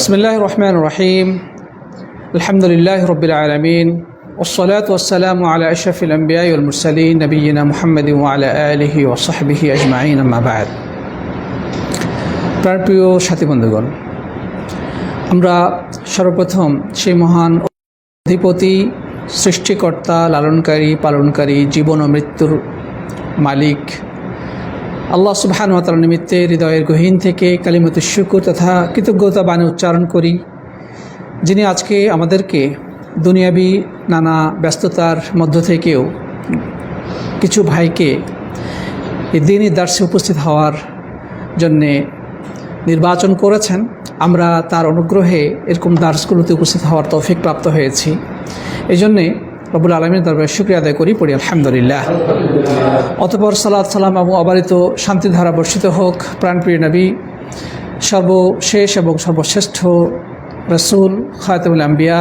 বিসমিল্লাহ রহমান রহিম আলহামদুলিল্লাহ রবিল আলমিন ওসলাত ওসালাম আলা আশফিল আম্বিয়াই মুরসালিন নবীনা মুহাম্মদ আলা আলহি ও সাহবিহি আজমাইন আম্মাবাদ প্রাণ প্রিয় সাথী বন্ধুগণ, আমরা সর্বপ্রথম সেই মহান অধিপতি, সৃষ্টিকর্তা, লালনকারী, পালনকারী, জীবন ও মৃত্যুর মালিক আল্লাহ সুবহান তার নিমিত্তে হৃদয়ের গহীন থেকে কালিমত শুকুর তথা কৃতজ্ঞতা বাণী উচ্চারণ করি। যিনি আজকে আমাদেরকে দুনিয়াবি নানা ব্যস্ততার মধ্য থেকেও কিছু ভাইকে এই দিনই দার্সে উপস্থিত হওয়ার জন্যে নির্বাচন করেছেন। আমরা তার অনুগ্রহে এরকম দার্সগুলোতে উপস্থিত হওয়ার তৌফিক প্রাপ্ত হয়েছি। এই জন্যে রবুল আলমীর দরবারে শুক্রিয়া আদায় করি, পড়ি আলহামদুলিল্লাহ। অতপর সালাদ সালাম এবং অবারিত শান্তিধারা বর্ষিত হোক, প্রাণপ্রিয় নবী, সর্বশেষ এবং সর্বশ্রেষ্ঠ রসুল খায়তুল আম্বিয়া,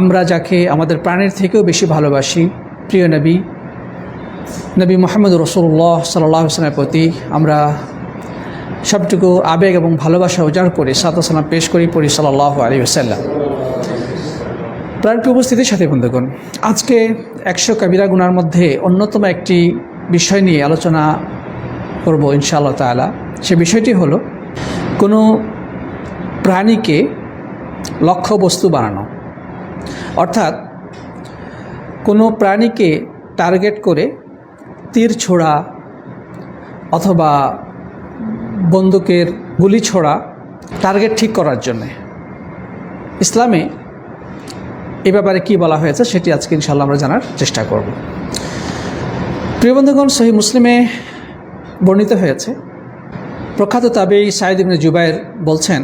আমরা যাকে আমাদের প্রাণের থেকেও বেশি ভালোবাসি, প্রিয় নবী নবী মোহাম্মদ রসুল্লাহ সাল্লাহ সালামের প্রতি আমরা সবটুকু আবেগ এবং ভালোবাসা উজাড় করে সাত সালাম পেশ করি, পড়ি সাল্লাহ আলী আসাল্লাম প্রাণপ্রিয় উপস্থিতির সাথে বন্ধুগণ, আজকে একশো কবিরা গুনার মধ্যে অন্যতম একটি বিষয় নিয়ে আলোচনা করব ইনশাআল্লাহ তালা সে বিষয়টি হলো, কোনো প্রাণীকে লক্ষ্য বস্তু বানানো। অর্থাৎ, কোনো প্রাণীকে টার্গেট করে তীর ছোড়া অথবা বন্দুকের গুলি ছোড়া টার্গেট ঠিক করার জন্যে। ইসলামে এ ব্যাপারে কী বলা হয়েছে সেটি আজকে ইনশাল্লাহ আমরা জানার চেষ্টা করব। প্রিয় বন্ধুগণ, সহি মুসলিমে বর্ণিত হয়েছে, প্রখ্যাত তাবেই সাইদ ইবনে জুবাইর বলছেন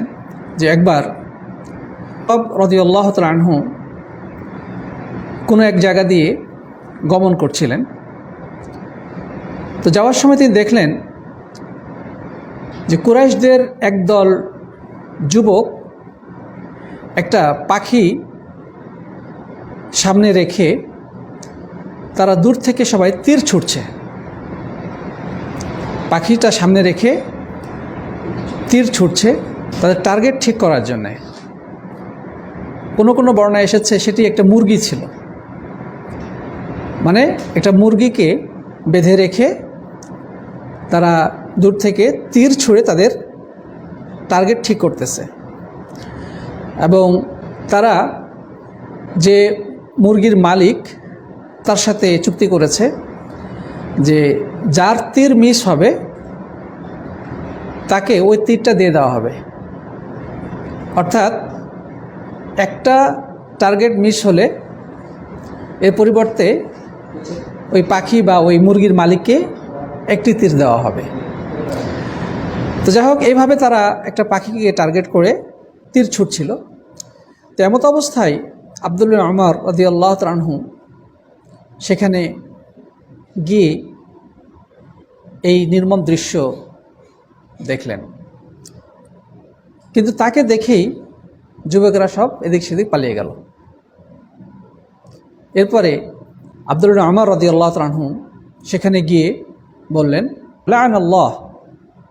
যে একবার রদিউল্লাহ তালহু কোনো এক জায়গা দিয়ে গমন করছিলেন। তো যাওয়ার সময় তিনি দেখলেন যে কুরাইশদের একদল যুবক একটা পাখি সামনে রেখে তারা দূর থেকে সবাই তীর ছুটছে। পাখিটা সামনে রেখে তীর ছুটছে তাদের টার্গেট ঠিক করার জন্যে। কোনো কোনো বর্ণায় এসেছে সেটি একটা মুরগি ছিল। মানে একটা মুরগিকে বেঁধে রেখে তারা দূর থেকে তীর ছুঁড়ে তাদের টার্গেট ঠিক করতেছে। এবং তারা যে মুরগির মালিক তার সাথে চুক্তি করেছে যে যার তীর মিস হবে, তাকে ওই তীরটা দিয়ে দেওয়া হবে। অর্থাৎ একটা টার্গেট মিস হলে এর পরিবর্তে ওই পাখি বা ওই মুরগির মালিককে একটি তীর দেওয়া হবে। তো যাই হোক, এইভাবে তারা একটা পাখিকে টার্গেট করে তীর ছুটছিল। তো এমত অবস্থায় আবদুল্লাহ আমার রদি আল্লাহ ত্রানহু সেখানে গিয়ে এই নির্মম দৃশ্য দেখলেন। কিন্তু তাকে দেখেই যুবকরা সব এদিক সেদিক পালিয়ে গেল। এরপরে আবদুল্লাহ আমার রদি আল্লাহ ত্রানহু সেখানে গিয়ে বললেন লান আল্লাহ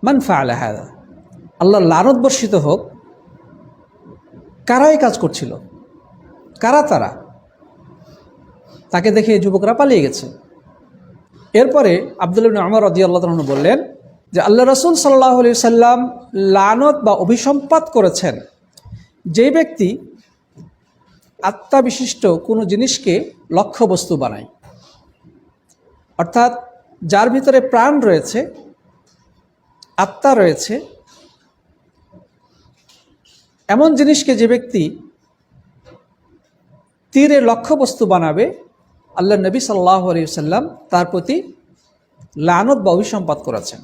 মান ফাআলা হাদা আল্লাহ লানত বর্ষিত হোক, কারাই কাজ করছিল? কারা তারা? তাকে দেখে যুবকরা পালিয়ে গেছে। এরপরে আবদুল্লাবিন আমর রদি আল্লাহ বললেন যে, আল্লাহ রসুল সাল্লাহ আলি সাল্লাম লানত বা অভিসম্পাত করেছেন। যে ব্যক্তি আত্মা বিশিষ্ট কোনো জিনিসকে লক্ষ্যবস্তু বানায়, অর্থাৎ যার ভিতরে প্রাণ রয়েছে, আত্মা রয়েছে, এমন জিনিসকে যে ব্যক্তি তীরে লক্ষ্যবস্তু বানাবে আল্লাহ নবী সাল্লাহ আলিয়াল্লাম তার প্রতি লানত বা অভিসম্পাত করেছেন।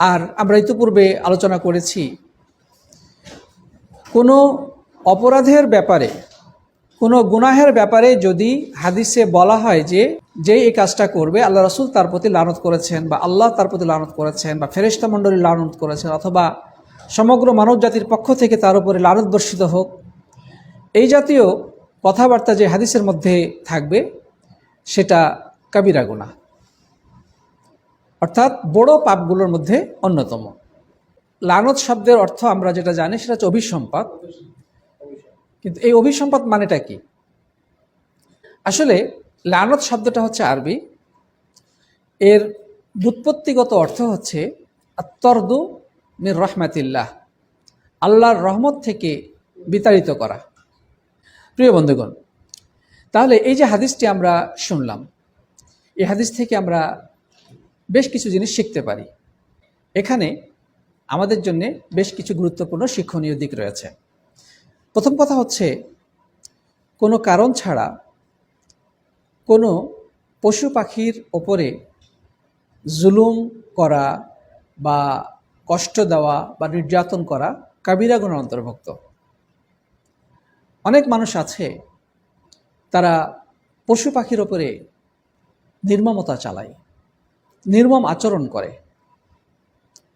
আর আমরা ইতিপূর্বে আলোচনা করেছি, কোনো অপরাধের ব্যাপারে, কোনো গুনাহের ব্যাপারে যদি হাদিসে বলা হয় যে যে এই কাজটা করবে, আল্লাহ রসুল তার প্রতি লানত করেছেন বা আল্লাহ তার প্রতি লানত করেছেন বা ফেরেস্তা মণ্ডলী লানত করেছেন অথবা সমগ্র মানব জাতির পক্ষ থেকে তার উপরে লানত বর্ষিত হোক এই জাতীয় কথাবার্তা যে হাদিসের মধ্যে থাকবে, সেটা কাবিরা গুণা অর্থাৎ বড় পাপগুলোর মধ্যে অন্যতম। লানত শব্দের অর্থ আমরা যেটা জানি, সেটা হচ্ছে অভিসম্পদ কিন্তু এই অভিসম্পদ মানেটা কি? আসলে লানত শব্দটা হচ্ছে আরবি। এর ব্যুৎপত্তিগত অর্থ হচ্ছে, আত্তরদু মির রহমাতিল্লাহ, আল্লাহর রহমত থেকে বিতাড়িত করা। প্রিয় বন্ধুগণ, তাহলে এই যে হাদিসটি আমরা শুনলাম এই হাদিস থেকে আমরা বেশ কিছু জিনিস শিখতে পারি। এখানে আমাদের জন্য বেশ কিছু গুরুত্বপূর্ণ শিক্ষণীয় দিক রয়েছে। প্রথম কথা হচ্ছে, কোনো কারণ ছাড়া কোনো পশু পাখির ওপরে জুলুম করা বা কষ্ট দেওয়া বা নির্যাতন করা কাবিরা অন্তর্ভুক্ত। অনেক মানুষ আছে, তারা পশু পাখির ওপরে নির্মমতা চালায়, নির্মম আচরণ করে,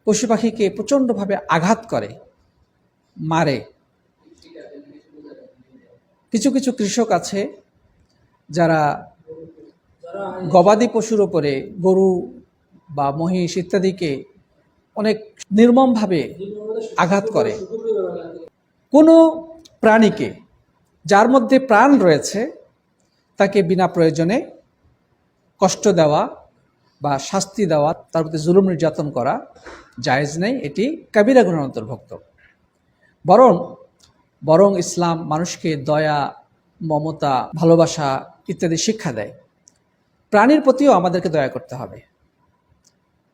পশু পাখিকে প্রচণ্ডভাবে আঘাত করে, মারে। কিছু কিছু কৃষক আছে যারা গবাদি পশুর ওপরে গরু বা মহিষ ইত্যাদিকে অনেক নির্মমভাবে আঘাত করে। কোনো প্রাণীকে যার মধ্যে প্রাণ রয়েছে, তাকে বিনা প্রয়োজনে কষ্ট দেওয়া বা শাস্তি দেওয়া, তার প্রতি জুলুম নির্যাতন করা জায়েজ নেই। এটি কাবিরা গুণের অন্তর্ভুক্ত। বরং বরং ইসলাম মানুষকে দয়া, মমতা, ভালোবাসা ইত্যাদি শিক্ষা দেয়। প্রাণীর প্রতিও আমাদেরকে দয়া করতে হবে।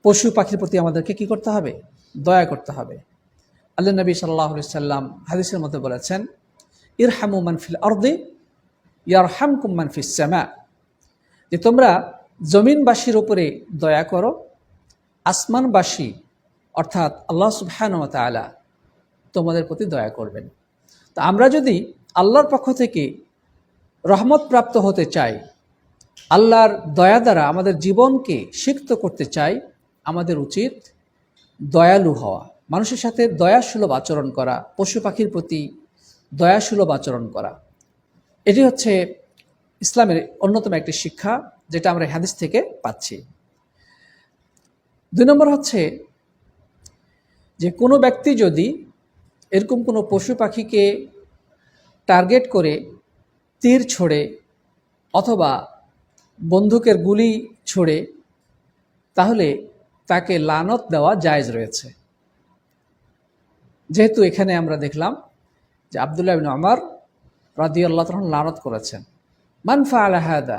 পশু পাখির প্রতি আমাদেরকে কি করতে হবে? দয়া করতে হবে। আল্লাহ নবী সাল্লাহ সাল্লাম হাদিসের মধ্যে বলেছেন ইরহামু মানফিল অর্দে ইয়ার হামকুম মানফিস শ্যামা যে তোমরা জমিনবাসীর উপরে দয়া করো, আসমানবাসী, অর্থাৎ আল্লাহ তালা তোমাদের প্রতি দয়া করবেন। তো আমরা যদি আল্লাহর পক্ষ থেকে রহমত প্রাপ্ত হতে চাই, আল্লাহর দয়া দ্বারা আমাদের জীবনকে সিক্ত করতে চাই, আমাদের উচিত দয়ালু হওয়া, মানুষের সাথে দয়াসুলভ আচরণ করা, পশু পাখির প্রতি দয়াসুলভ আচরণ করা। এটি হচ্ছে ইসলামের অন্যতম একটি শিক্ষা, যেটা আমরা হাদিস থেকে পাচ্ছি। দুই নম্বর হচ্ছে যে কোনো ব্যক্তি যদি এরকম কোনো পশু পাখিকে টার্গেট করে তীর ছোড়ে অথবা বন্দুকের গুলি ছোড়ে, তাহলে তাকে লানত দেওয়া জায়জ রয়েছে। যেহেতু এখানে আমরা দেখলাম যে আবদুল্লাহ বিন আমার রাদি আল্লাহ তখন লানত করেছেন। মানফা আলাহাদা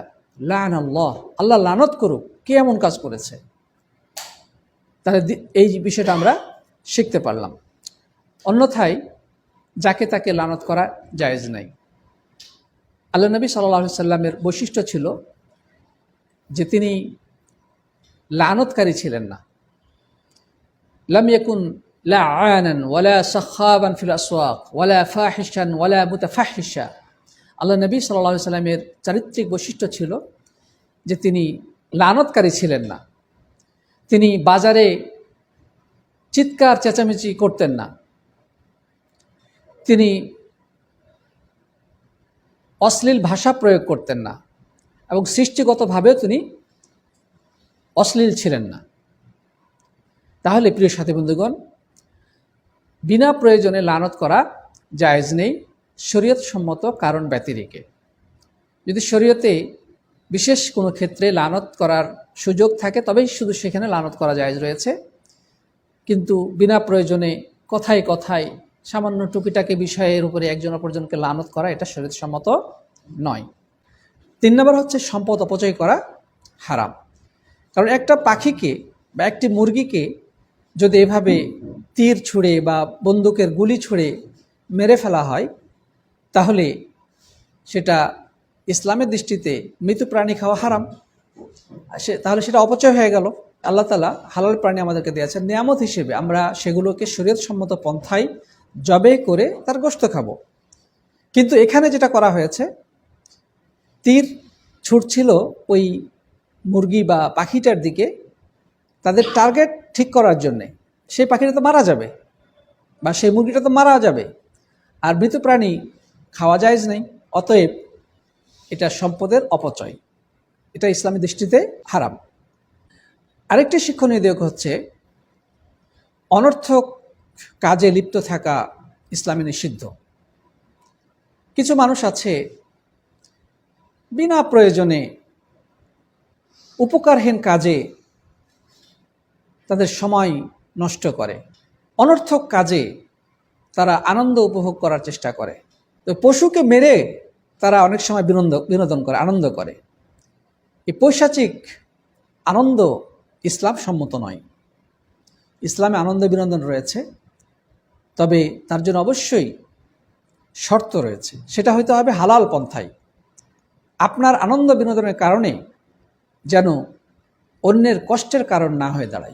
লান আল্লাহ আল্লাহ লানত করুক, কে এমন কাজ করেছে? তাহলে এই বিষয়টা আমরা শিখতে পারলাম। অন্যথায় যাকে তাকে লানত করা জায়েজ নাই। আল্লাহ নবী সাল্লাহ সাল্লামের বৈশিষ্ট্য ছিল যে তিনি লানতকারী ছিলেন না। লাম ইয়াকুন লা আয়ানান ওয়ালা সাখাবান ফিল আসওয়াক ওয়ালা ফাহিশান ওয়ালা আল্লাহ নবী সাল্লাহ সাল্লামের চারিত্রিক বৈশিষ্ট্য ছিল যে তিনি লানতকারী ছিলেন না। তিনি বাজারে চিৎকার, চেঁচামেচি করতেন না। তিনি অশ্লীল ভাষা প্রয়োগ করতেন না এবং সৃষ্টিগতভাবেও তিনি অশ্লীল ছিলেন না। তাহলে প্রিয় সাথী বন্ধুগণ বিনা প্রয়োজনে লানত করা জায়জ নেই শরীয়ত সম্মত কারণ ব্যতিরিকে যদি শরীয়তে বিশেষ কোনো ক্ষেত্রে লানত করার সুযোগ থাকে, তবেই শুধু সেখানে লানত করা জায়জ রয়েছে। কিন্তু বিনা প্রয়োজনে কথায় কথায় সামান্য টুকিটাকি বিষয়ের উপরে একজন অপরজনকে লানত করা, এটা শরীর সম্মত নয়। তিন নম্বর হচ্ছে সম্পদ অপচয় করা হারাম। কারণ একটা পাখিকে বা একটি মুরগিকে যদি এভাবে তীর ছুঁড়ে বা বন্দুকের গুলি ছুঁড়ে মেরে ফেলা হয়, তাহলে সেটা ইসলামের দৃষ্টিতে মৃত প্রাণী খাওয়া হারাম। সে, তাহলে সেটা অপচয় হয়ে গেল। আল্লাহ তালা হালাল প্রাণী আমাদেরকে দিয়েছেন। নিয়ামত হিসেবে আমরা সেগুলোকে শরীয়ত সম্মত পন্থায় জবে করে তার গোস্ত খাব। কিন্তু এখানে যেটা করা হয়েছে, তীর ছুটছিল ওই মুরগি বা পাখিটার দিকে, তাদের টার্গেট ঠিক করার জন্যে। সেই পাখিটা তো মারা যাবে বা সেই মুরগিটা তো মারা যাবে। আর মৃত প্রাণী খাওয়া যায়জ নেই, অতএব এটা সম্পদের অপচয়। এটা ইসলামী দৃষ্টিতে হারাম। আরেকটি শিক্ষণীয় দিক হচ্ছে, অনর্থক কাজে লিপ্ত থাকা ইসলামে নিষিদ্ধ। কিছু মানুষ আছে, বিনা প্রয়োজনে উপকারহীন কাজে তাদের সময় নষ্ট করে। অনর্থক কাজে তারা আনন্দ উপভোগ করার চেষ্টা করে। তো পশুকে মেরে তারা অনেক সময় বিনোদন বিনোদন করে, আনন্দ করে। এই পৈশাচিক আনন্দ ইসলাম সম্মত নয়। ইসলামে আনন্দ বিনোদন রয়েছে, তবে তার জন্য অবশ্যই শর্ত রয়েছে। সেটা হয়তো হবে হালাল পন্থায়। আপনার আনন্দ বিনোদনের কারণে যেন অন্যের কষ্টের কারণ না হয়ে দাঁড়ায়।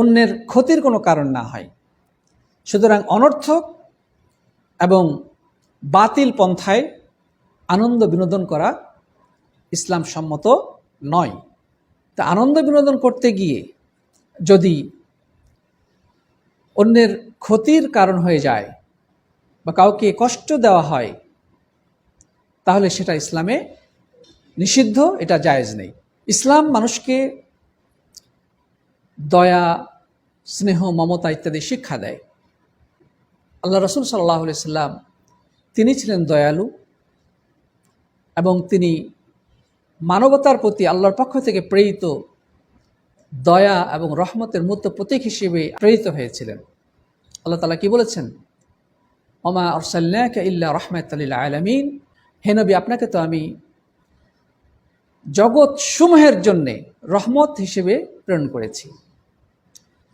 অন্যের ক্ষতির কোনো কারণ না হয়। সুতরাং অনর্থক এবং বাতিল পন্থায় আনন্দ বিনোদন করা ইসলাম সম্মত নয়। তা আনন্দ বিনোদন করতে গিয়ে যদি অন্যের ক্ষতির কারণ হয়ে যায় বা কাউকে কষ্ট দেওয়া হয়, তাহলে সেটা ইসলামে নিষিদ্ধ, এটা জায়েজ নেই। ইসলাম মানুষকে দয়া, স্নেহ, মমতা ইত্যাদি শিক্ষা দেয়। আল্লাহ রসুল সাল্লাহ সাল্লাম তিনি ছিলেন দয়ালু এবং তিনি মানবতার প্রতি আল্লাহর পক্ষ থেকে প্রেরিত, দয়া এবং রহমতের মূর্ত প্রতীক হিসেবে প্রেরিত হয়েছিলেন। আল্লাহ তালা কি বলেছেন? ওমা অরসাল্লাকা ইল্লা রহমাতাল্লিল আলমিন হে নবী, আপনাকে তো আমি জগৎ সমূহের জন্যে রহমত হিসেবে প্রেরণ করেছি।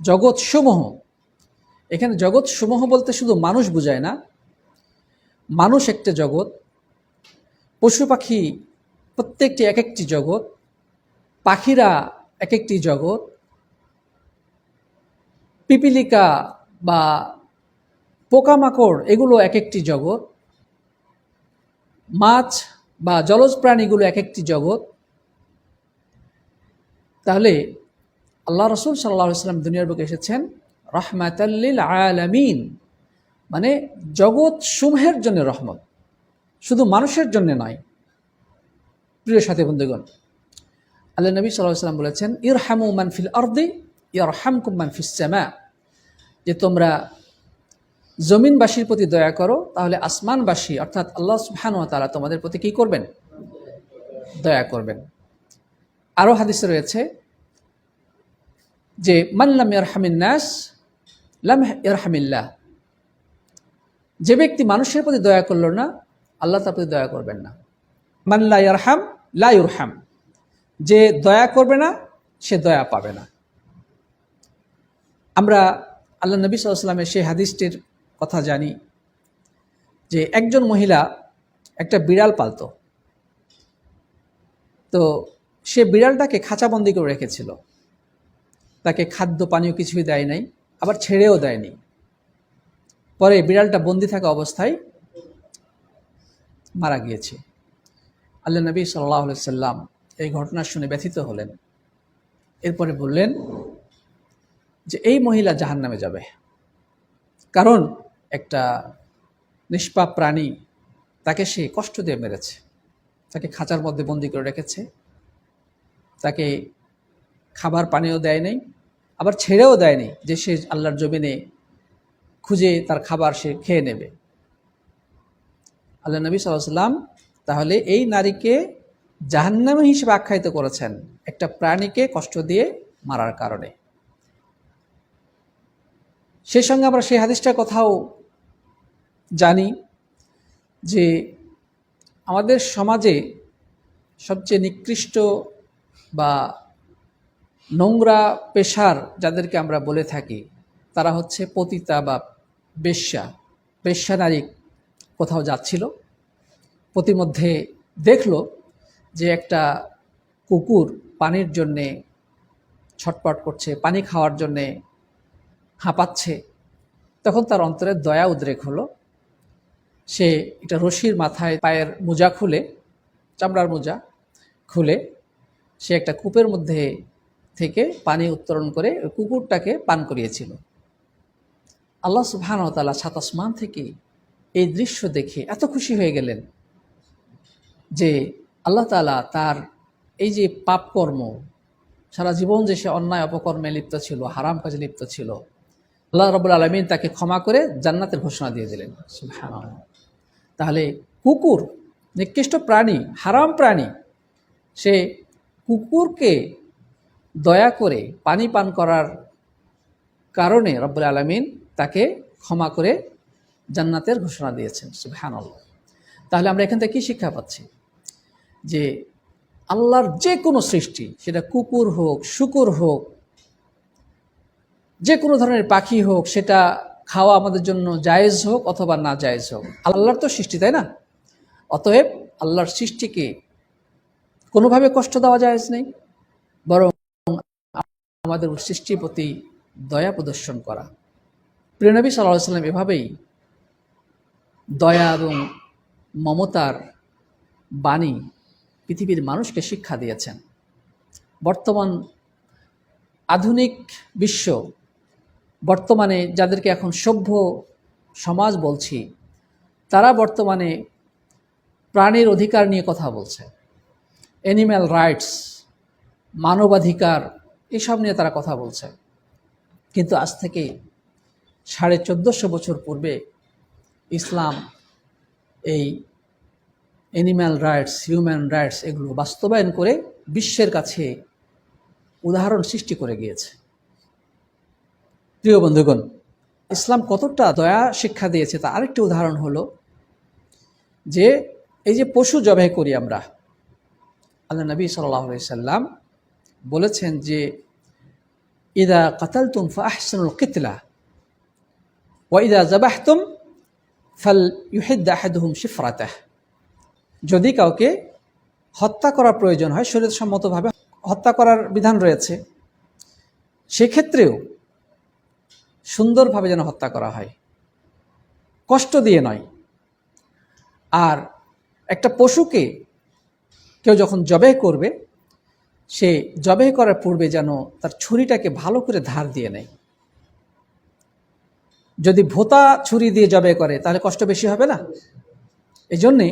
জগৎ সমূহ এখানে জগৎসমূহ বলতে শুধু মানুষ বুঝায় না, মানুষ একটা জগৎ, পশু পাখি প্রত্যেকটি এক একটি জগৎ, পাখিরা এক একটি জগৎ, পিপিলিকা বা পোকামাকড় এগুলো এক একটি জগৎ, মাছ বা জলজ প্রাণীগুলো এক একটি জগৎ। তাহলে আল্লাহ রসুল সাল্লাহ ইসলাম দুনিয়ার বুকে এসেছেন রহমাতাল্লিল আলামিন মানে জগৎ সমূহের জন্য রহমত, শুধু মানুষের জন্য নয়। প্রিয় সাথী বন্ধুগণ, আল্লাহ নবী সাল্লাহ সাল্লাম বলেছেন, ইরহামু মানফিল আর্দি, ইরহামকুম মানফিস সামা যে তোমরা জমিনবাসীর প্রতি দয়া করো, তাহলে আসমানবাসী, অর্থাৎ আল্লাহ সুবহান তালা তোমাদের প্রতি কী করবেন? দয়া করবেন। আরও হাদিসে রয়েছে যে মাল্লাম ইরহামিন নাস, লাম ইরহামিল্লাহ যে ব্যক্তি মানুষের প্রতি দয়া করল না, আল্লাহ তার প্রতি দয়া করবেন না। মাল্লা ইরহাম লা ইরহাম যে দয়া করবে না, সে দয়া পাবে না। আমরা আল্লাহ নবী সাল্লামের সেই হাদিসটির কথা জানি, যে একজন মহিলা একটা বিড়াল পালত। তো সে বিড়ালটাকে খাঁচাবন্দি করে রেখেছিল। তাকে খাদ্য, পানীয় কিছুই দেয় নাই, আবার ছেড়েও দেয়নি। পরে বিড়ালটা বন্দি থাকা অবস্থায় মারা গিয়েছে। আল্লাহ নবী সাল্লাহ সাল্লাম এই ঘটনা শুনে ব্যথিত হলেন। এরপরে বললেন যে, এই মহিলা জাহান নামে যাবে। কারণ একটা নিষ্পাপ প্রাণী তাকে সে কষ্ট দিয়ে মেরেছে। তাকে খাঁচার মধ্যে বন্দি করে রেখেছে। তাকে খাবার পানিও দেয় নাই আবার ছেড়েও দেয়নি যে সে আল্লাহর জমিনে খুঁজে তার খাবার সে খেয়ে নেবে। আল্লাহ নবী সাল্লাম তাহলে এই নারীকে জাহান্নামী হিসেবে আখ্যায়িত করেছেন একটা প্রাণীকে কষ্ট দিয়ে মারার কারণে। সেই সঙ্গে আমরা সেই হাদিসটার কথাও জানি যে আমাদের সমাজে সবচেয়ে নিকৃষ্ট বা নোংরা পেশার যাদেরকে আমরা বলে থাকি, তারা হচ্ছে পতিতা বা বেশ্যা। বেশ্যা নারী কোথাও যাচ্ছিল, প্রতিমধ্যে দেখল যে একটা কুকুর পানির জন্যে ছটপট করছে, পানি খাওয়ার জন্যে হাঁপাচ্ছে। তখন তার অন্তরে দয়া উদ্রেক হলো। সে এটা রশির মাথায় পায়ের মোজা খুলে, চামড়ার মোজা খুলে, সে একটা কূপের মধ্যে থেকে পানি উত্তোলন করে কুকুরটাকে পান করিয়েছিল আল্লাহ সুবহানতালা সাত আসমান থেকে এই দৃশ্য দেখে এত খুশি হয়ে গেলেন যে আল্লাহ তালা তার এই যে পাপকর্ম, সারা জীবন যে সে অন্যায় অপকর্মে লিপ্ত ছিল, হারাম কাজে লিপ্ত ছিল, আল্লাহ রবুল আলমিন তাকে ক্ষমা করে জান্নাতের ঘোষণা দিয়ে দিলেন। তাহলে কুকুর, নিকৃষ্ট প্রাণী, হারাম প্রাণী, সে কুকুরকে দয়া করে পানি পান করার কারণে রব্বুল আলমিন তাকে ক্ষমা করে জান্নাতের ঘোষণা দিয়েছেন, সুবহানাল্লাহ। তাহলে আমরা এখান থেকে কী শিক্ষা পাচ্ছি? যে আল্লাহর যে কোনো সৃষ্টি, সেটা কুকুর হোক, শুকুর হোক যে কোনো ধরনের পাখি হোক, সেটা খাওয়া আমাদের জন্য জায়েজ হোক অথবা না জায়েজ হোক, আল্লাহর তো সৃষ্টি, তাই না? অতএব আল্লাহর সৃষ্টিকে কোনোভাবে কষ্ট দেওয়া জায়েজ নেই, বরং আমাদের সৃষ্টির প্রতি দয়া প্রদর্শন করা। প্রিয়নবী সাল্লাহ সাল্লাম এভাবেই দয়া এবং মমতার বাণী পৃথিবীর মানুষকে শিক্ষা দিয়েছেন। বর্তমান আধুনিক বিশ্ব, বর্তমানে যাদেরকে এখন সভ্য সমাজ বলছি, তারা বর্তমানে প্রাণীর অধিকার নিয়ে কথা বলছে। অ্যানিম্যাল রাইটস মানবাধিকার এসব নিয়ে তারা কথা বলছে। কিন্তু আজ থেকে সাড়ে চোদ্দোশো বছর পূর্বে ইসলাম এই অ্যানিম্যাল রাইটস হিউম্যান রাইটস এগুলো বাস্তবায়ন করে বিশ্বের কাছে উদাহরণ সৃষ্টি করে গিয়েছে। প্রিয় বন্ধুগণ, ইসলাম কতটা দয়া শিক্ষা দিয়েছে তা আরেকটি উদাহরণ হলো যে, এই যে পশু জবাই করি আমরা, আল্লাহ নবী সাল্লাহ সাল্লাম বলেছেন যে, ইদা কাতাল তুম ফাহসানুল কিতলা ওয়াইদা জবাহতুম ফাল ইউহিদ আহাদুহুম শিফরাতাহ। যদি কাউকে হত্যা করার প্রয়োজন হয় শরীরসম্মতভাবে হত্যা করার বিধান রয়েছে, সেক্ষেত্রেও সুন্দরভাবে যেন হত্যা করা হয়। কষ্ট দিয়ে নয়। আর একটা পশুকে কেউ যখন জবে করবে সে জবে করার পূর্বে যেন তার ছুরিটাকে ভালো করে ধার দিয়ে নেয়। যদি ভোতা ছুরি দিয়ে জবে করে, তাহলে কষ্ট বেশি হবে না? এই জন্যে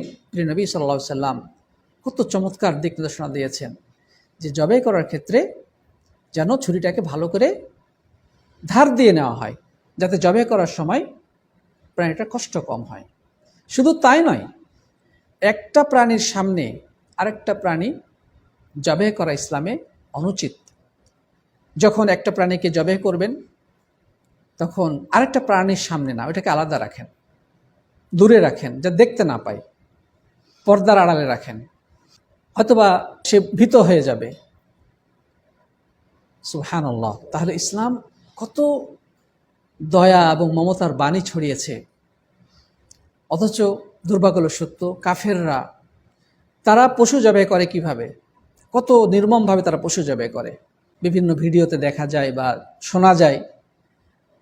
নবী সাল্লা সাল্লাম কত চমৎকার দিক নির্দেশনা দিয়েছেন যে জবে করার ক্ষেত্রে যেন ছুরিটাকে ভালো করে ধার দিয়ে নেওয়া হয়, যাতে জবে করার সময় প্রাণীটার কষ্ট কম হয়। শুধু তাই নয়, একটা প্রাণীর সামনে আরেকটা প্রাণী জবে করা ইসলামে অনুচিত। যখন একটা প্রাণীকে জবে করবেন, তখন আরেকটা প্রাণীর সামনে না, ওটাকে আলাদা রাখেন। দূরে রাখেন, যা দেখতে না পায়। পর্দার আড়ালে রাখেন। হয়তোবা সে ভীত হয়ে যাবে। সুহান আল্লাহ তাহলে ইসলাম কত দয়া এবং মমতার বাণী ছড়িয়েছে। অথচ দুর্ভাগ্য সত্য কাফেররা, তারা পশু জবাই করে কীভাবে? কত নির্মমভাবে তারা পশু জবাই করে। বিভিন্ন ভিডিওতে দেখা যায় বা শোনা যায়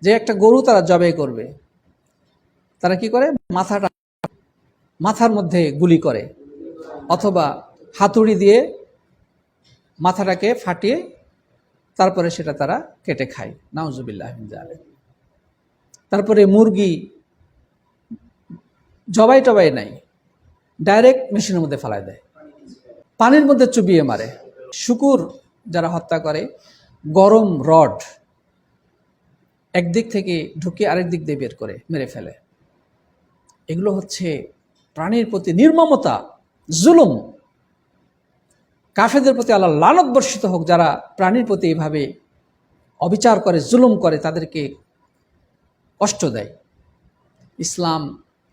যে একটা গরু তারা জবাই করবে। তারা কি করে? মাথাটা মাথার মধ্যে গুলি করে অথবা হাতুড়ি দিয়ে মাথাটাকে ফাটিয়ে তারপরে সেটা তারা কেটে খায়। নাউজুবিল্লাহ তারপরে মুরগি জবাই টবাই নাই, ডাইরেক্ট মেশিনের মধ্যে ফেলায় দেয়। পানির মধ্যে চুবিয়ে মারে। শুকুর যারা হত্যা করে, গরম রড একদিক থেকে ঢুকে আরেক দিক দিয়ে বের করে, মেরে ফেলে। এগুলো হচ্ছে প্রাণীর প্রতি নির্মমতা, জুলুম। কাফেদের প্রতি আল্লাহ লানত বর্ষিত হোক, যারা প্রাণীর প্রতি এভাবে অবিচার করে, জুলুম করে, তাদেরকে কষ্ট দেয়। ইসলাম,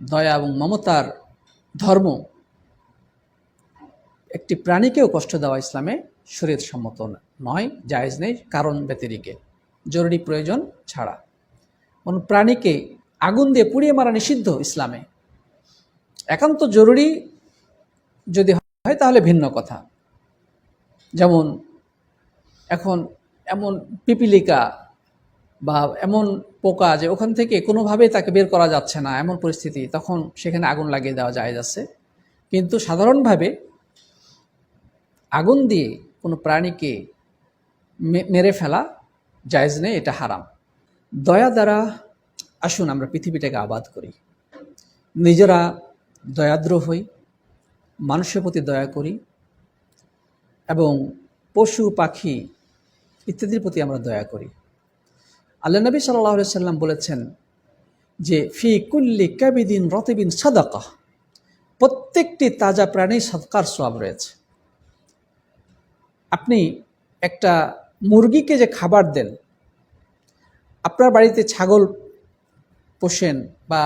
দয়া এবং মমতার ধর্ম একটি প্রাণীকেও কষ্ট দেওয়া ইসলামে শরীর সম্মত নয়, জায়েজ নেই, কারণ ব্যতিরিকে। জরুরি প্রয়োজন ছাড়া। কোনো প্রাণীকে আগুন দিয়ে পুড়িয়ে মারা নিষিদ্ধ ইসলামে। একান্ত জরুরি যদি হয় তাহলে ভিন্ন কথা। যেমন, এখন এমন পিপিলিকা বা এমন পোকা যে ওখান থেকে কোনোভাবেই তাকে বের করা যাচ্ছে না, এমন পরিস্থিতি, তখন সেখানে আগুন লাগিয়ে দেওয়া যায় যাচ্ছে কিন্তু সাধারণভাবে আগুন দিয়ে কোনো প্রাণীকে মেরে ফেলা জায়জ নেই, এটা হারাম। দয়া দ্বারা আসুন আমরা পৃথিবীটাকে আবাদ করি। নিজেরা দয়াদ্র হই, মানুষের প্রতি দয়া করি এবং পশু, পাখি ইত্যাদির প্রতি আমরা দয়া করি। আল্লাহ নবী সাল্লাহ সাল্লাম বলেছেন যে, ফি কুল্লি কাবিদিন রতিবিন সাদাকা প্রত্যেকটি তাজা প্রাণী সৎকার সব রয়েছে। আপনি একটা মুরগিকে যে খাবার দেন, আপনার বাড়িতে ছাগল পোষেন বা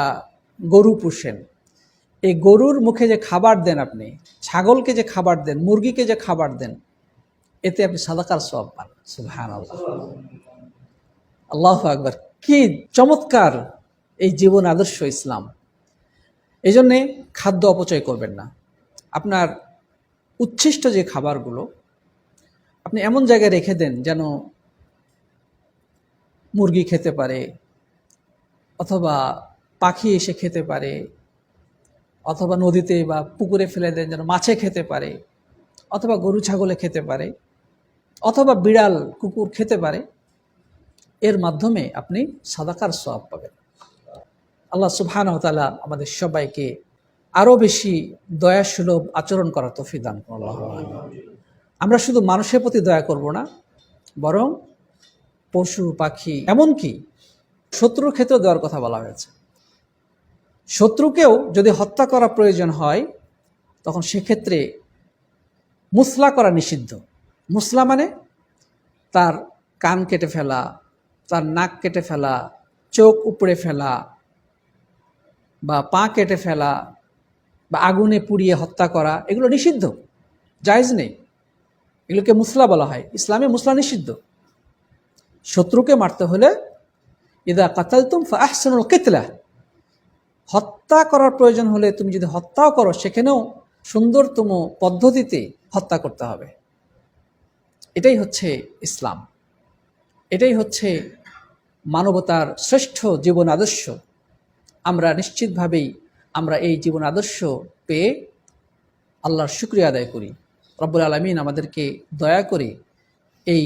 গরু পোষেন, এই গরুর মুখে যে খাবার দেন আপনি, ছাগলকে যে খাবার দেন, মুরগিকে যে খাবার দেন, এতে আপনি সাদাকার সব পান। আল্লাহ আল্লাহ আকবর। কি চমৎকার এই জীবন আদর্শ ইসলাম। এই জন্যে খাদ্য অপচয় করবেন না। আপনার উচ্ছিষ্ট যে খাবারগুলো আপনি এমন জায়গায় রেখে দেন যেন মুরগি খেতে পারে, অথবা পাখি এসে খেতে পারে, অথবা নদীতে বা পুকুরে ফেলে দেন যেন মাছে খেতে পারে, অথবা গরু ছাগলে খেতে পারে, অথবা বিড়াল, কুকুর খেতে পারে, এর মাধ্যমে আপনি সাদাকার সব পাবেন। আল্লাহ সুবহান তালা আমাদের সবাইকে আরও বেশি দয়াসুলভ আচরণ করার তফি দান আল্লাহ আমরা শুধু মানুষের প্রতি দয়া করব না, বরং পশু, পাখি, এমনকি শত্রুর ক্ষেত্রেও দেওয়ার কথা বলা হয়েছে। শত্রুকেও যদি হত্যা করা প্রয়োজন হয়, তখন সেক্ষেত্রে মুসলা করা নিষিদ্ধ। মুসলা মানে তার কান কেটে ফেলা, তার নাক কেটে ফেলা, চোখ উপড়ে ফেলা, বা পা কেটে ফেলা, বা আগুনে পুড়িয়ে হত্যা করা, এগুলো নিষিদ্ধ, জায়জ নেই। এগুলোকে মুসলা বলা হয়। ইসলামে মুসলা নিষিদ্ধ। শত্রুকে মারতে হলে, ইদা কাতালতুম আহসানুল কেতলা হত্যা করার প্রয়োজন হলে তুমি যদি হত্যাও করো, সেখানেও সুন্দরতম পদ্ধতিতে হত্যা করতে হবে। এটাই হচ্ছে ইসলাম। এটাই হচ্ছে মানবতার শ্রেষ্ঠ জীবন আদর্শ। আমরা নিশ্চিতভাবেই আমরা এই জীবন আদর্শ পেয়ে আল্লাহর শুক্রিয়া আদায় করি। রব্বুল আলমিন আমাদেরকে দয়া করে এই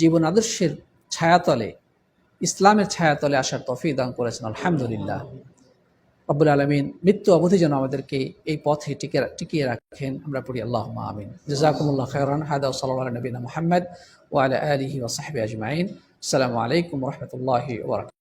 জীবন আদর্শের ছায়াতলে, ইসলামের ছায়াতলে আসার তফি দান করেছেন, আলহামদুলিল্লাহ। রব্বুল আলমিন মৃত্যু অবধি যেন আমাদেরকে এই পথে টিকে, টিকিয়ে রাখেন, আমরা পড়ি আল্লাহ আমিন। জাজাকুমুল্লাহ খায়রান হায়দা সাল্লাহ নবীনা মোহাম্মদ ওয়ালা আলিহি ওসাহাবি আজমাইন। আসসালামু আলাইকুম রহমতুল্লাহি ওবরাক